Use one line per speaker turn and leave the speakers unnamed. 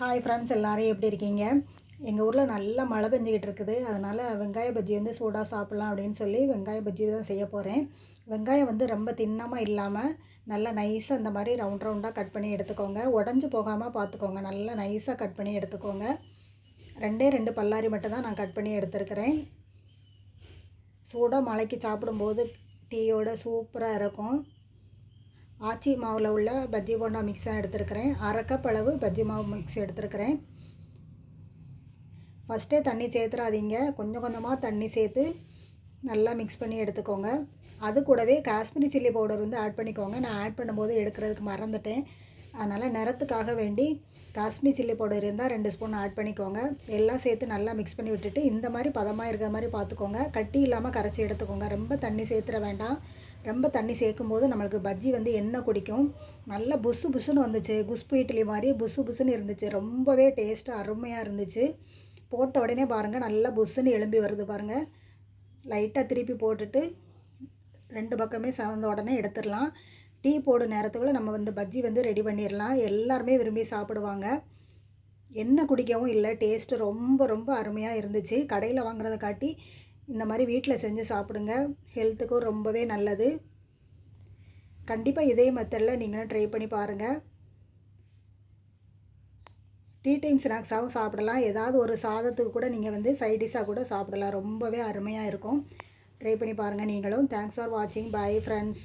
Hi friends எல்லாரும் எப்படி இருக்கீங்க? எங்கள் ஊரில் நல்லா மழை பெஞ்சிக்கிட்டு இருக்குது. அதனால் வெங்காய பஜ்ஜி வந்து சூடாக சாப்பிட்லாம் அப்படின்னு சொல்லி வெங்காய பஜ்ஜி தான் செய்ய போகிறேன் வெங்காயம் வந்து ரொம்ப தின்னமாக இல்லாமல் நல்லா நைஸாக அந்த மாதிரி ரவுண்ட் ரவுண்டாக கட் பண்ணி எடுத்துக்கோங்க. உடஞ்சி போகாமல் பார்த்துக்கோங்க. நல்லா நைஸாக கட் பண்ணி எடுத்துக்கோங்க. ரெண்டே ரெண்டு பல்லாரி மட்டும் தான் நான் கட் பண்ணி எடுத்துருக்கிறேன். சூடாக மழைக்கு சாப்பிடும்போது டீயோட சூப்பராக இருக்கும். ஆச்சி மாவில் உள்ள பஜ்ஜி போண்டா மிக்ஸ் தான் எடுத்துருக்கிறேன். அரை கப் அளவு பஜ்ஜி மாவு மிக்ஸ் எடுத்துருக்கிறேன். ஃபஸ்ட்டே தண்ணி சேர்த்துறாதீங்க. கொஞ்சம் கொஞ்சமாக தண்ணி சேர்த்து நல்லா மிக்ஸ் பண்ணி எடுத்துக்கோங்க. அது கூடவே காஷ்மீரி சில்லி பவுடர் வந்து ஆட் பண்ணிக்கோங்க. நான் ஆட் பண்ணும்போது எடுக்கிறதுக்கு மறந்துட்டேன். அதனால் நிறத்துக்காக வேண்டி காஷ்மீர் சில்லி பவுடர் இருந்தால் ரெண்டு ஸ்பூன் ஆட் பண்ணிக்கோங்க. எல்லாம் சேர்த்து நல்லா மிக்ஸ் பண்ணி விட்டுட்டு இந்த மாதிரி பதமாக இருக்கிற மாதிரி பார்த்துக்கோங்க கட்டி இல்லாமல் கரைச்சி எடுத்துக்கோங்க. ரொம்ப தண்ணி சேர்த்துற வேண்டாம். ரொம்ப தண்ணி சேர்க்கும் போது நம்மளுக்கு பஜ்ஜி வந்து எண்ணெய் குடிக்கும். நல்லா புசு புசுன்னு வந்துச்சு. குஸ்பு இட்லி மாதிரி புசு புசுன்னு இருந்துச்சு. ரொம்பவே டேஸ்ட்டு அருமையாக இருந்துச்சு. போட்ட உடனே பாருங்கள் நல்லா புஸ்ஸுன்னு எலும்பி வருது பாருங்கள் லைட்டாக திருப்பி போட்டுட்டு ரெண்டு பக்கமே சவந்த உடனே எடுத்துடலாம். டீ போடும் நேரத்துக்குள்ளே நம்ம வந்து பஜ்ஜி வந்து ரெடி பண்ணிடலாம் எல்லாருமே விரும்பி சாப்பிடுவாங்க. எண்ணெய் குடிக்கவும் இல்லை. டேஸ்ட்டு ரொம்ப ரொம்ப அருமையாக இருந்துச்சு. கடையில் வாங்குறத காட்டி இந்த மாதிரி வீட்டில் செஞ்சு சாப்பிடுங்க. ஹெல்த்துக்கும் ரொம்பவே நல்லது. கண்டிப்பாக இதே மெத்தடில் நீங்களும் ட்ரை பண்ணி பாருங்கள் டீ டைம் ஸ்நாக்ஸாகவும் சாப்பிடலாம். ஏதாவது ஒரு சாதத்துக்கு கூட நீங்கள் வந்து சைடிஷாக கூட சாப்பிடலாம். ரொம்பவே அருமையாக இருக்கும். ட்ரை பண்ணி பாருங்கள் நீங்களும். தேங்க்ஸ் ஃபார் வாட்சிங் பை ஃப்ரெண்ட்ஸ்